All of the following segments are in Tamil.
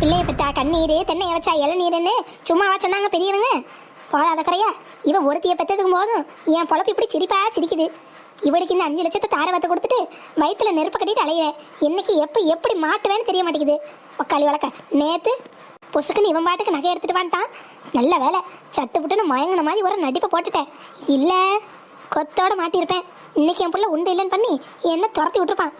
பிள்ளைய பெத்தா கண்ணீர் தென்னை வச்சா இளநீருன்னு சும்மாவா சொன்னாங்க பெரியவங்க? போதாத கரையா இவன் ஒருத்திய பெத்ததுக்கும் போதும் என் பொழப்பு இப்படி சிரிப்பா சிரிக்குது. இவளுக்கு இந்த அஞ்சு லட்சத்தை தாரவத்தை கொடுத்துட்டு வயிற்றுல நெருப்பு கட்டிட்டு அலையிறேன் இன்னைக்கு எப்போ எப்படி மாட்டுவேன்னு தெரிய மாட்டேங்குது. உக்காளி வழக்க நேத்து பொசுக்குன்னு இவன் பாட்டுக்கு நகை எடுத்துட்டு வந்துட்டான். நல்ல வேலை சட்டு புட்டுன்னு மயங்கின மாதிரி ஒரு நடிப்பை போட்டுட்டேன் இல்லை கொத்தோட மாட்டியிருப்பேன். இன்னைக்கு என் பிள்ளை உண்டு இல்லைன்னு பண்ணி என்ன துரத்தி விட்டுருப்பான்.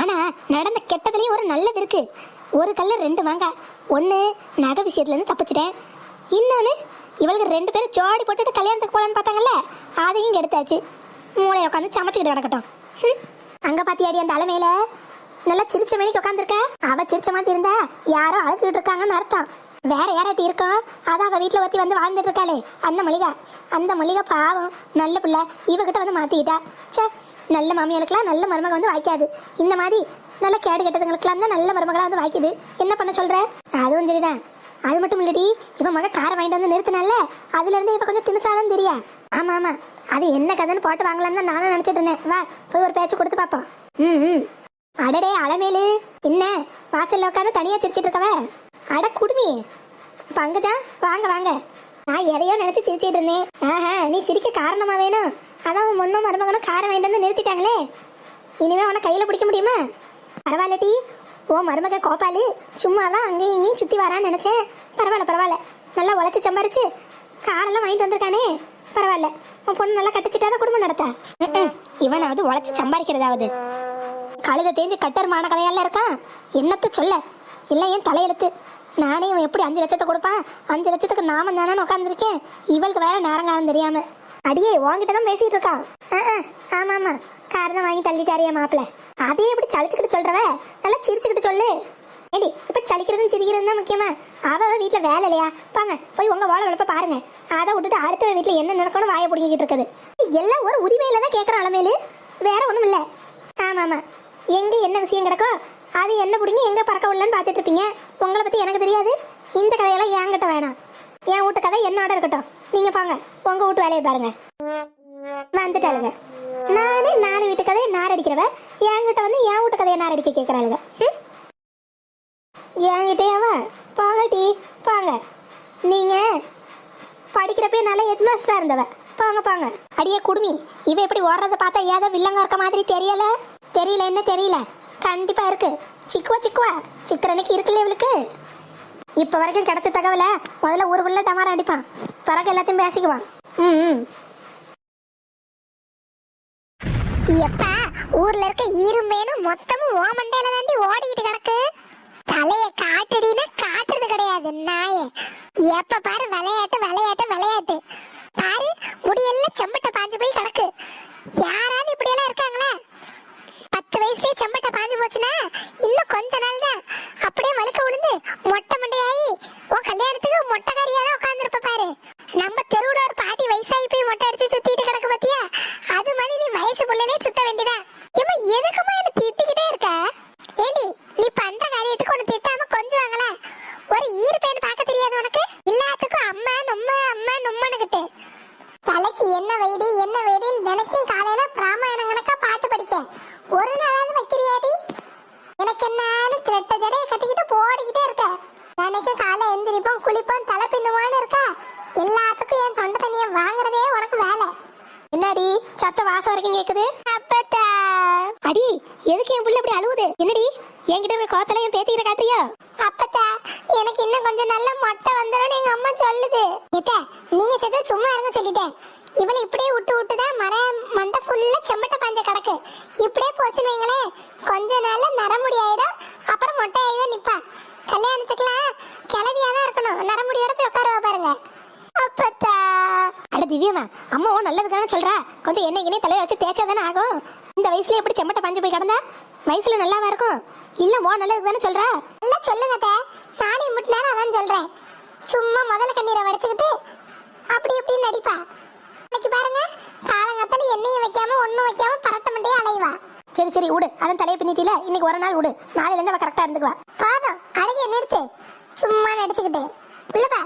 ஆனா நடந்த கெட்டதுலேயும் ஒரு நல்லது இருக்குது ஒரு கல்ல ரெண்டு வாங்க ஒன்று நகை விஷயத்துலேருந்து தப்பிச்சிட்டேன். இன்னொன்று இவளுக்கு ரெண்டு பேரும் ஜோடி போட்டுட்டு கல்யாணத்துக்கு போகலான்னு பார்த்தாங்கல்ல அதையும் கெடுத்தாச்சு மூளையை உட்காந்து சமைச்சிக்கிட்டு கிடக்கட்டும். ஹம். பார்த்தியாடி அந்த அலமையில நல்லா சிரிச்ச மணிக்கு உட்காந்துருக்க அவள் சிரிச்ச மாதிரி இருந்தா யாரோ அழுதுகிட்டு இருக்காங்கன்னு அர்த்தம். வேற யாராட்டி இருக்கோம் அதான் அவ வீட்டில் ஒருத்தி வந்து வாழ்ந்துட்டு இருக்காளே அந்த மொழிகா அந்த மளிகை பாவம். நல்ல பிள்ளை. இவகிட்ட வந்து மாத்திக்கிட்டா. ச்சே நல்ல மாமியாளுக்கெல்லாம் நல்ல மருமக வந்து வாய்க்காது. இந்த மாதிரி நல்ல கேடு கெட்டதுங்களுக்கெல்லாம் தான் நல்ல மருமகளாக வந்து வாய்க்குது. என்ன பண்ண சொல்ற? அதுவும் சரிதான். அது மட்டும் இல்லடி இவன் மக காரை வாங்கிட்டு வந்து நிறுத்தினால அதுலேருந்து இப்போ கொஞ்சம் திணுசாதான் தெரியா. ஆமா ஆமா. அது என்ன கதைன்னு போட்டு வாங்கலாம்னு தான் நானும் நினச்சிட்டு இருந்தேன். வா போய் ஒரு பேச்சு கொடுத்து பார்ப்போம் ம் ம். அடடே அலமேலு என்ன? வாசல்ல உட்காந்து தனியாக சிரிச்சிட்டு இருக்கவ? அட குடுமி. பங்குதா வாங்க வாங்க. நான் எதையோ நினைச்சு சிரிச்சிட்டு இருந்தேன். ஆஹா நீ சிரிக்க காரணமா வேணும்? அதான் உன் முன்னும் மருமகனும் காரை வாங்கிட்டு வந்து நிறுத்திட்டாங்களே. இனிமே உன்னை கையில பிடிக்க முடியுமா? பரவாயில்ல டி. ஓ மருமக கோபாலு சும்மா தான் அங்கேயும் இங்கேயும் சுத்தி வரான்னு நினைச்சேன். பரவாயில்ல பரவாயில்ல. நல்லா உழைச்சி சம்பாரிச்சு காரெல்லாம் வாங்கிட்டு வந்திருக்கானே. பரவாயில்ல. உன் பொண்ணு நல்லா கட்டிச்சிட்டாதான் குடும்பம் நடத்தா? இவனாவது உழைச்சி சம்பாதிக்கிறதாவது. கழுத தேஞ்சு கட்டர் மான கதையெல்லாம் இருக்கான் என்னத்த சொல்ல? இல்லை ஏன் தலையெழுத்து. நானே இவன் எப்படி அஞ்சு லட்சத்தை கொடுப்பான்? அஞ்சு லட்சத்துக்கு நாம தானே உட்காந்துருக்கேன் இவளுக்கு வேற நேரங்காலம் தெரியாம. அடியே உன்கிட்ட தான் பேசிட்டு இருக்கான். ஆமா ஆமா. கார் தான் வாங்கி தள்ளிட்டாரியா மாப்பிள்ள. அதையே எப்படி சளிச்சுக்கிட்டு சொல்றவ? நல்லா சிரிச்சுக்கிட்டு சொல்லு. ஏடி இப்ப சளிக்கிறதும் சிரிக்கிறதும் தான் முக்கியமா? அவ வீட்டுல வேலை இல்லையா? பாங்க போய் உங்க வாழை வளர்ப்ப பாருங்க. அதை விட்டுட்டு அடுத்த வீட்டுல என்ன நடக்கணும் வாயை பிடிக்கிட்டு இருக்குது. எல்லாம் ஒரு உரிமையில தான் கேட்கற அளமேலு வேற ஒண்ணும் இல்ல. ஆமா ஆமா. எங்க என்ன விஷயம் கிடக்கோ அது என்ன பிடிங்க எங்க பறக்க விடலன்னு பார்த்துட்டு இருப்பீங்க? உங்களை பத்தி எனக்கு தெரியாது. இந்த கதையெல்லாம் என்கிட்ட வேணாம். என் வீட்டு கதை என்னோட இருக்கட்டும். நீங்க பாங்க. உங்க வீட்டு வேலையை பாருங்க. வந்துட்டாளுங்க. நானே நாலு வீட்டு கதையை நார் அடிக்கிறவ என்கிட்ட வந்து என் வீட்டு கதையை நார் அடிக்க கேட்கறாளுங்க ம் என்கிட்டயாவா பாங்க டி. பாங்க. நீங்க படிக்கிறப்பே நல்ல ஹெட் மாஸ்டரா இருந்தவ. போங்க பாங்க. அடியே குடுமி. இவ எப்படி ஓடுறத பார்த்தா ஏதோ வில்லங்க இருக்க மாதிரி தெரியல. தெரியல என்ன தெரியல? கண்டிப்பா இருக்கு. சிக்குவா சிக்குவா. சிக்கரனுக்கு இருக்குல்ல இவளுக்கு? இப்ப வரைக்கும் கிடைச்ச தகவலை முதல்ல ஒரு உள்ள டமாரம் அடிப்பான். பிறகு எல்லாத்தையும் பேசிக்குவான். ம் எப்பா ஊர்ல இருக்க ஈரும்பேனும் மொத்தமும் ஓ மண்டையில தாண்டி ஓடிக்கிட்டு கிடக்கு தலைய காட்டுடினா காட்டுறது கிடையாது நாயே எப்ப பாரு விளையாட்டு விளையாட்டு விளையாட்டு பாரு முடியெல்லாம் செம்பட்டை பாஞ்சு போய் கிடக்கு யாராவது இப்படி எல்லாம் இருக்காங்களா பத்து வயசுலயே செம்பட்டை பாஞ்சு போச்சுன்னா இன்னும் கொஞ்ச நாள் தான் அப்படியே வழுக்க விழுந்து மொட்டை மண்டையாயி உன் கல்யாணத்துக்கு மொட்டைக்காரியா தான் உட்காந்துருப்ப பாரு நம்ம தெருவுல ஒரு பாட்டி வயசாகி போய் மொட்டை அடிச்சு சுத்திட்டு கிடக்கு பாத்தியா? அது மாதிரி நீ வயசு புள்ளனே சுத்த வேண்டியதா? இவன் எதுக்குமா என்ன திட்டிக்கிட்டே இருக்க? ஏண்டி நீ பண்ற காரியத்துக்கு உன்னை திட்டாம கொஞ்சுவாங்களா? ஒரு ஈர் பேன் பார்க்க தெரியாது உனக்கு? எல்லாத்துக்கும் அம்மா நொம்ம அம்மா நொம்மனுக்கிட்டு தலைக்கு என்ன வெயிடி என்ன வெயிடின்னு நினைக்கும் காலையில பிராமணம் கணக்கா பாட்டு படிக்க ஒரு நாளாவது வைக்கிறியாடி? எனக்கு என்னன்னு திரட்ட ஜடையை கட்டிக்கிட்டு போடிக்கிட்டே இருக்க. தினைக்கும் காலை எந்திரிப்போம் குளிப்போம் தலை பின்னுவான்னு இருக்க எல்லாத்துக்கும் என் தொண்டை தண்ணியை வாங்குறதே உனக்கு வேலை என்னடி சத்த வாசம் வரைக்கும் கேக்குது அப்பத்தா அடி எதுக்கு என் புள்ள இப்படி அழுவுது என்னடி என்கிட்ட இருக்க கோத்தல என் பேத்திக்கிட்ட காட்டுறியா அப்பத்தா எனக்கு இன்னும் கொஞ்சம் நல்ல மொட்டை வந்துடும் எங்க அம்மா சொல்லுது ஏத்த நீங்க செத்து சும்மா இருங்க சொல்லிட்டேன். இவளை இப்படியே விட்டு விட்டு தான் மர மண்டை ஃபுல்லா செம்மட்டை பஞ்ச கிடக்கு. இப்படியே போச்சுன்னு வைங்களேன். கொஞ்ச நாள்ல நரமுடி ஆயிடும். அப்புறம் மொட்டை ஆகி தான் நிப்பா. கல்யாணத்துக்குலாம் கிளவியா தான் இருக்கணும். நரமுடியோட போய் உட்காருவா பாருங்க. அப்பத்தா. அட திவ்யமா அம்மா நல்லதுக்கான சொல்றா. கொஞ்சம் என்ன கிணே தலையை வச்சு தேய்ச்சா தானே ஆகும். இந்த வயசுல எப்படி செம்மட்டை பஞ்சு போய் கிடந்தா? வயசுல நல்லாவா இருக்கும்? இல்ல மோ நல்லதுக்கு தானே சொல்றா? நல்லா சொல்லுங்க அத்தை. நானே முட்டு நேரம் அதான் சொல்றேன். சும்மா முதல்ல கண்ணீரை வடிச்சுக்கிட்டு அப்படி இப்படி நடிப்பா. இன்னைக்கு பாருங்க காலங்கத்துல எண்ணெயும் வைக்காம ஒண்ணும் வைக்காம பரட்ட மண்டையே அலைவா. சரி சரி விடு அதான் தலையை பின்னிட்டில. இன்னைக்கு ஒரு நாள் விடு நாளையில இருந்து அவ கரெக்டா இருந்துக்குவா. போதும் அழகிய நிறுத்து சும்மா நடிச்சுக்கிட்டு. உள்ளப்பா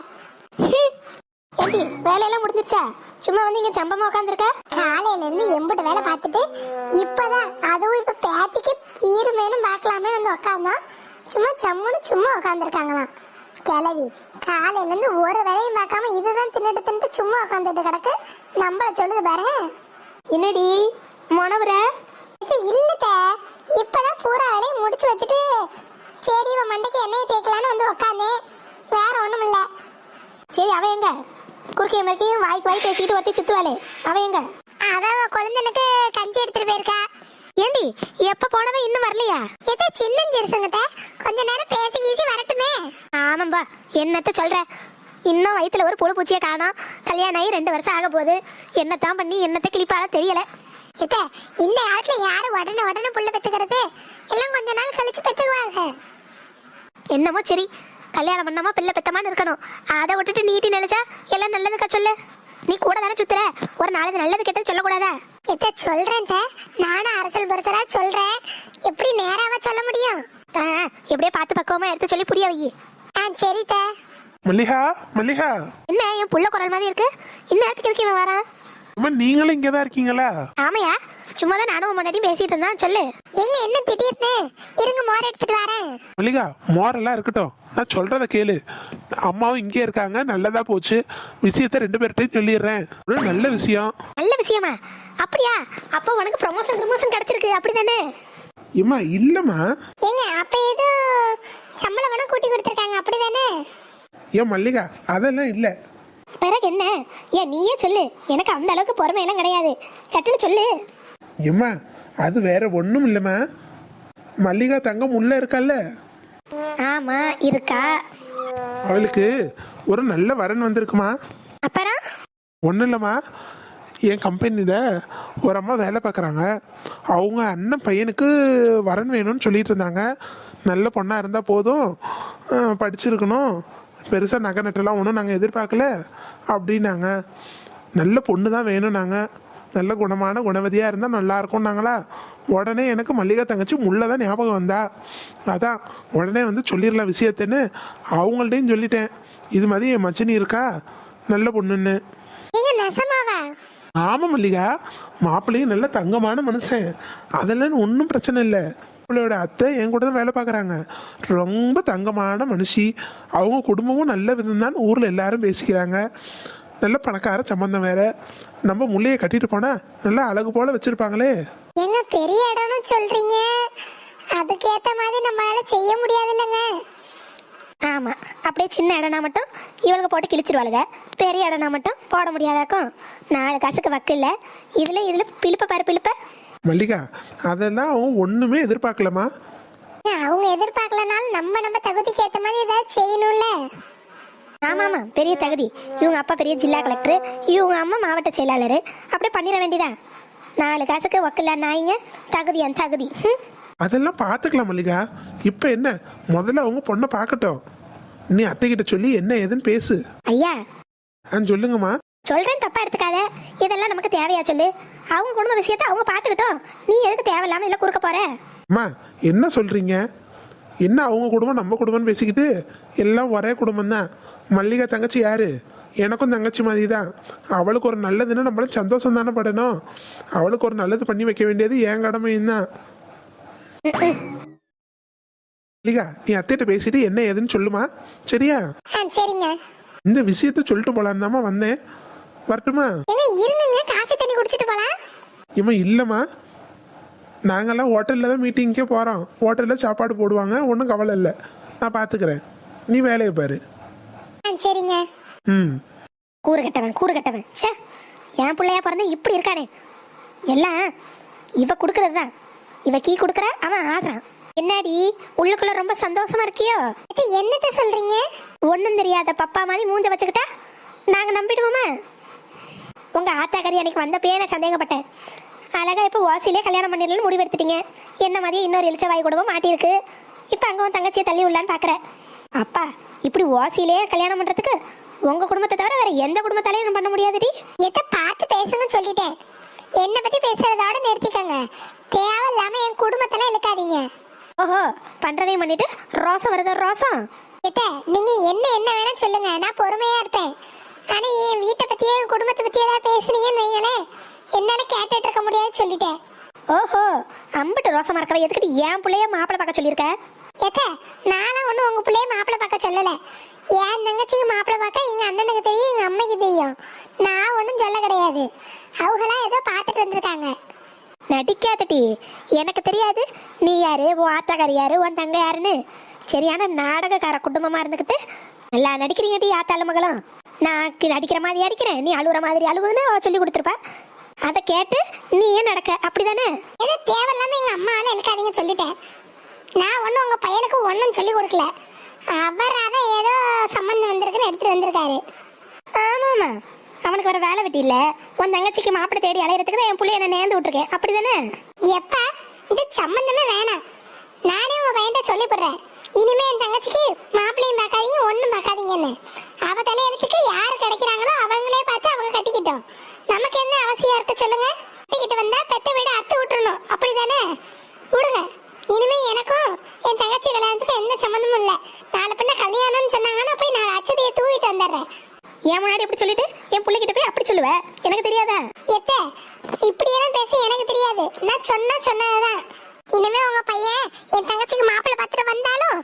ஏண்டி வேலையெல்லாம் முடிஞ்சிருச்சா? சும்மா வந்து இங்க சம்பமா உட்காந்துருக்க காலையில இருந்து எம்புட்டு வேலை பார்த்துட்டு இப்பதான் அதுவும் இப்ப பேத்திக்கு ஈருமேனும் பார்க்கலாமே வந்து உட்காந்தோம் சும்மா சம்முன்னு சும்மா உட்காந்துருக்காங்களாம் கிளவி காலையில இருந்து ஒரு வேலையும் பார்க்காம இதுதான் தின்னுட்டு தின்னுட்டு சும்மா உட்காந்துட்டு கிடக்கு. நம்மள சொல்லுது பாரு என்னடி மொனவுற இல்லத்த இப்பதான் பூரா வேலையும் முடிச்சு வச்சுட்டு சரி இவன் மண்டைக்கு எண்ணெயை தேய்க்கலான்னு வந்து உட்காந்தேன் வேற ஒண்ணும் இல்ல. சரி அவ எங்க? குறுக்கைய மறுக்கையும் வாய்க்கு வாய் பேசிட்டு ஒருத்தி சுத்துவாளே. அவ எங்க? அதான் குழந்தைனுக்கு கஞ்சி எடுத்துட்டு போயிருக்கா. ஏண்டி எப்ப போனவன் இன்னும் வரலையா? எதோ சின்ன சிறுசுங்கத்த கொஞ்ச நேரம் பேசி கீசி வரட்டுமே. ஆமாம்பா என்னத்த சொல்ற? இன்னும் வயித்துல ஒரு புழு பூச்சியை காணோம். கல்யாணம் ஆகி ரெண்டு வருஷம் ஆக போகுது. என்னத்தான் பண்ணி என்னத்த கிளிப்பால தெரியல. எத்த இந்த காலத்துல யாரு உடனே உடனே புள்ள பெத்துக்கிறது? எல்லாம் கொஞ்ச நாள் கழிச்சு பெத்துக்குவாங்க. என்னமோ சரி கல்யாணம் பண்ணாம பிள்ளை பெத்தமான்னு இருக்கணும். அதை விட்டுட்டு நீட்டி நினைச்சா எல்லாம் நல்லதுக்கா சொல்லு? நீ கூட தானே சுத்துற? ஒரு நாளைக்கு நல்லது கெட்டது சொல்லக்கூடாதா? எத்த சொல்றேன் நானும் அரசல் பரசலா சொல்றேன். எப்படி நேராவா சொல்ல முடியும்? ஆ, எப்படியே பார்த்து பக்குவமா எடுத்து சொல்லி புரிய வை ஆ சரி த. மல்லிகா மல்லிகா. என்ன என் புள்ள குரல் மாதிரி இருக்கு? இந்நேரத்துக்கு எதுக்கு இவன் வரான்? அம்மா நீங்களும் இங்கே தான் இருக்கீங்களா? ஆமையா? சும்மா தான் நானும் முன்னாடி பேசிட்டு இருந்தான். சொல்லு. ஏங்க என்ன திடீர்னு? இருங்க மோர் எடுத்துட்டு வரேன். மல்லிகா மோரெல்லாம் இருக்கட்டும். நான் சொல்றத கேளு. அம்மாவும் இங்கே இருக்காங்க. நல்லதா போச்சு. விஷயத்த ரெண்டு பேர்கிட்டையும் சொல்லிடுறேன். ஒரு நல்ல விஷயம். நல்ல விஷயமா? அப்படியா? அப்போ உனக்கு ப்ரொமோஷன் ப்ரொமோஷன் கிடைச்சிருக்கு. அப்படிதானே? இம்மா இல்லைம்மா. ஏங்க அப்ப ஏதோ சம்பளம் வேணா கூட்டி கொடுத்துருக்காங்க. அப்படிதானே? ஏன் மல்லிகா அதெல்லாம் இல்லை. பிறகு என்ன ஏன் நீயே சொல்லு. எனக்கு அந்த அளவுக்கு பொறுமையெல்லாம் கிடையாது. சட்டுன்னு சொல்லு. ஏம்மா அது வேற ஒன்றும் இல்லைம்மா. மல்லிகா தங்கம் உள்ள இருக்கல்ல? ஆமா இருக்கா. அவளுக்கு ஒரு நல்ல வரன் வந்திருக்குமா? அப்புறம்? ஒன்றும் இல்லைம்மா. என் கம்பெனியில் ஒரு அம்மா வேலை பார்க்குறாங்க. அவங்க அண்ணன் பையனுக்கு வரன் வேணும்னு சொல்லிட்டு இருந்தாங்க. நல்ல பொண்ணாக இருந்தால் போதும். அஹ், படிச்சிருக்கணும். பெருசாக நகை நட்டெல்லாம் ஒன்றும் நாங்கள் எதிர்பார்க்கல அப்படின்னாங்க. நல்ல பொண்ணு தான் வேணும் நாங்கள் நல்ல குணமான குணவதியாக இருந்தால் நல்லா இருக்கும்னாங்களா உடனே எனக்கு மல்லிகா தங்கச்சி முள்ள தான் ஞாபகம் வந்தா. அதான் உடனே வந்து சொல்லிடலாம் விஷயத்தன்னு அவங்கள்ட்டையும் சொல்லிட்டேன். இது மாதிரி என் மச்சினி இருக்கா? நல்ல பொண்ணுன்னு. ஏங்க நெசமாவா? ஆமா மல்லிகா மாப்பிள்ளையும் நல்ல தங்கமான மனுஷன். அதெல்லாம் ஒன்றும் பிரச்சனை இல்லை. அவளோட அத்தை என் கூட தான் வேலை பார்க்குறாங்க. ரொம்ப தங்கமான மனுஷி. அவங்க குடும்பமும் நல்ல விதம் தான் ஊரில் எல்லாரும் பேசிக்கிறாங்க. நல்ல பணக்கார சம்பந்தம் வேற. நம்ம முள்ளையை கட்டிட்டு போனா நல்லா அழகு போல வச்சிருப்பாங்களே. என்ன பெரிய இடம்னு சொல்றீங்க? அதுக்கேத்த மாதிரி நம்மளால செய்ய முடியாது இல்லைங்க ஆமா அப்படியே சின்ன இடம்னா மட்டும் இவளுக்கு போட்டு கிழிச்சிருவாளுங்க. பெரிய இடம்னா மட்டும் போட முடியாதாக்கும். நாலு காசுக்கு வக்கு இல்லை இதுல இதுல பிழுப்ப பாரு பிழுப்ப. மல்லிகா அதெல்லாம் அவன் ஒன்றுமே எதிர்பார்க்கலமா அவங்க எதிர்பார்க்கலனாலும் நம்ம நம்ம தகுதிக்கு ஏத்த மாதிரி ஏதாவது செய்யணும்ல. ஆமா ஆமா பெரிய தகுதி. இவங்க அப்பா பெரிய ஜில்லா கலெக்டர் இவங்க அம்மா மாவட்ட செயலாளர். அப்படியே பண்ணிட வேண்டியதா நாலு காசுக்கு வக்கில்ல நாய்ங்க தகுதி என் தகுதி. அதெல்லாம் பார்த்துக்கலாம் மல்லிகா. இப்போ என்ன? முதல்ல அவங்க பொண்ணை பார்க்கட்டும். நீ அத்தைக்கிட்ட சொல்லி என்ன ஏதுன்னு பேசு. ஐயா. ஆ சொல்லுங்கம்மா. சொல்றேன் தப்பா எடுத்துக்காத. இதெல்லாம் நமக்கு தேவையா சொல்லு. அவங்க குடும்ப விஷயத்த அவங்க பார்த்துக்கிட்டோம். நீ எதுக்கு தேவையில்லாம இல்லை குறுக்க போற? அம்மா என்ன சொல்றீங்க? என்ன அவங்க குடும்பம் நம்ம குடும்பம்னு பேசிக்கிட்டு எல்லாம் ஒரே குடும்பம் தான் மல்லிகா தங்கச்சி யாரு? எனக்கும் தங்கச்சி மாதிரி தான் அவளுக்கு ஒரு நல்லதுன்னா நம்மளும் சந்தோஷம் தானே படணும். அவளுக்கு ஒரு நல்லது பண்ணி வைக்க வேண்டியது என் கடமையும் தான் மல்லிகா நீ அத்தைகிட்ட பேசிட்டு என்ன ஏதுன்னு சொல்லுமா? சரியா? சரிங்க. இந்த விஷயத்த சொல்லிட்டு போலான்னு தாம்மா வந்தேன். வரட்டுமா? இருங்க காஃபி தண்ணி குடிச்சிட்டு போலாம். இவன் இல்லைம்மா. நாங்கெல்லாம் ஹோட்டலில் தான் மீட்டிங்க்கே போகிறோம் ஹோட்டலில் சாப்பாடு போடுவாங்க. ஒன்றும் கவலை இல்லை. நான் பார்த்துக்கிறேன் நீ வேலையை பாரு. சரிங்க. ம். கூறு கட்டவன் கூறு கட்டவன். ச்சே என் பிள்ளையா பிறந்து இப்படி இருக்கானே. எல்லாம் இவ கொடுக்கறது தான். இவ கீ கொடுக்குற அவன் ஆடுறான். என்னடி உள்ளுக்குள்ள ரொம்ப சந்தோஷமா இருக்கியோ? என்னத்த சொல்றீங்க? ஒன்றும் தெரியாத பப்பா மாதிரி மூஞ்ச வச்சுக்கிட்டா நாங்கள் நம்பிடுவோமா? உங்கள் ஆத்தாக்கறி அன்னைக்கு வந்தப்பயே நான் சந்தேகப்பட்டேன். அழகா இப்போ ஓசிலே கல்யாணம் பண்ணிடலாம்னு முடிவெடுத்துட்டீங்க. என்ன மாதிரி இன்னொரு இளிச்சவாய் குடும்பம் மாட்டியிருக்கு. இப்போ அங்கே உன் தங்கச்சியை தள்ளி விடலான்னு பார்க்குறேன் அப்பா இப்படி ஓசிலே கல்யாணம் பண்ணுறதுக்கு உங்கள் குடும்பத்தை தவிர வேற எந்த குடும்பத்தாலையும் பண்ண முடியாதுடி? எத பார்த்து பேசுங்க சொல்லிட்டேன். என்னை பத்தி பேசுறதோட நிறுத்திக்கங்க. தேவையில்லாம என் குடும்பத்தெல்லாம் இழுக்காதீங்க. ஓஹோ பண்ணுறதையும் பண்ணிட்டு ரோசம் வருது ரோசம்? எத்த நீங்க என்ன என்ன வேணா சொல்லுங்க. நான் பொறுமையா இருப்பேன். ஆனா என் வீட்டை பத்தியே என் குடும்பத்தை பத்தி ஏதாவது பேசுனீங்கன்னு வைங்களேன். என்னால கேட்டுட்டு இருக்க முடியாது சொல்லிட்டேன். ஓஹோ அம்பிட்டு ரோசமா இருக்கவ எதுக்கிட்டு என் பிள்ளைய மாப்பிள்ளை பார்க்க சொல்லியிருக்க? ஏத்த நானும் ஒன்றும் உங்க பிள்ளைய மாப்பிள்ளை பார்க்க சொல்லல. என் தங்கச்சிக்கு மாப்பிள்ளை பார்க்க எங்க அண்ணனுக்கு தெரியும் எங்க அம்மைக்கு தெரியும். நான் ஒன்றும் சொல்ல கிடையாது. அவங்களாம் ஏதோ பார்த்துட்டு வந்திருக்காங்க. நடிக்காதடி. எனக்கு தெரியாது. நீ யாரு? உன் ஆத்தாக்காரி யாரு? உன் தங்க யாருன்னு. சரியான நாடகக்கார குடும்பமா இருந்துக்கிட்டு நல்லா நடிக்கிறீங்கடி ஆத்தாள மகளும். நான் நடிக்கிற மாதிரி அடிக்கிறேன். நீ அழுகுற மாதிரி அழுவுன்னு அவ சொல்லி கொடுத்துருப்பா. அதை கேட்டு நீயே நடக்க? அப்படிதானே? ஏதோ தேவையில்லாம எங்க அம்மாவால இழுக்காதீங்க சொல்லிட்டேன். நான் ஒன்றும் உங்க பையனுக்கு ஒன்றும் சொல்லி கொடுக்கல. அவர் அதான் ஏதோ சம்மந்தம் வந்திருக்குன்னு எடுத்துட்டு வந்திருக்காரு. ஆமாம்மா. அவனுக்கு ஒரு வேலை வெட்டி இல்லை. உன் தங்கச்சிக்கு மாப்பிள்ளை தேடி அலையிறதுக்கு தான் என் பிள்ளைய என்ன நேர்ந்து விட்டுருக்கேன். அப்படிதானே? எப்ப இது சம்பந்தமே வேணாம். நானே உங்க பையன்கிட்ட சொல்லி போடுறேன் இனிமே என் தங்கச்சிக்கு மாப்பிள்ளையும் பார்க்காதீங்க ஒண்ணும் பார்க்காதீங்கன்னு அவ தலையெழுத்துக்கு யாரு கிடைக்கிறாங்களோ அவங்களே பார்த்து அவங்க கட்டிக்கிட்டோம் நமக்கு என்ன அவசியம் இருக்கு சொல்லுங்க கட்டிக்கிட்டு வந்தா பெத்த வீட அத்து விட்டுறணும் அப்படிதானே விடுங்க இனிமே எனக்கும் என் தங்கச்சி கல்யாணத்துக்கு எந்த சம்மந்தமும் இல்லை நாளை பின்ன கல்யாணம்னு சொன்னாங்கன்னா போய் நான் அச்சதையை தூவிட்டு வந்துடுறேன் என் முன்னாடி இப்படி சொல்லிட்டு என் பிள்ளைகிட்ட போய் அப்படி சொல்லுவ எனக்கு தெரியாதா எத்த இப்படியெல்லாம் பேச தெரியாது. நான் சொன்னா சொன்னதுதான் இனிமே உங்க பையன் என் தங்கச்சிக்கு மாப்பிள்ளை பார்த்துட்டு வந்தாலும்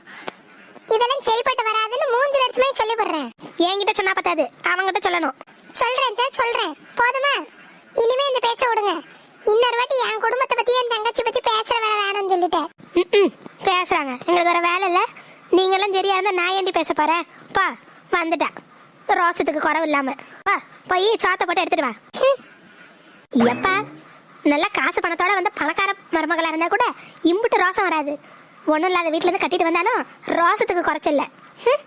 இதெல்லாம் சரிப்பட்டு வராதுன்னு மூஞ்சு லட்சமே சொல்லி போடுறேன் என்கிட்ட சொன்னா பத்தாது. அவன்கிட்ட சொல்லணும். சொல்றேன் அத்தை, சொல்றேன். போதுமா? இனிமே இந்த பேச்ச விடுங்க. இன்னொரு வாட்டி என் குடும்பத்தை பத்தி என் தங்கச்சி பத்தி பேசுற வேலை வேணும்னு சொல்லிட்டேன். ம் பேசுறாங்க. எங்களுக்கு வேற வேலை இல்லை. நீங்களும் சரியா இருந்தா நான் ஏண்டி பேச போறேன்? பா வந்துட்டா. ரோசத்துக்கு குறவு இல்லாம. வா போய் சோத்தை போட்டு எடுத்துட்டு வா. எப்பா? நல்லா காசு பணத்தோட வந்து பணக்கார மருமகளாக இருந்தால் கூட இம்புட்டு ரோசம் வராது ஒன்றும் இல்லாத வீட்டிலேருந்து கட்டிட்டு வந்தாலும் ரோசத்துக்கு குறைச்சல ஹம்.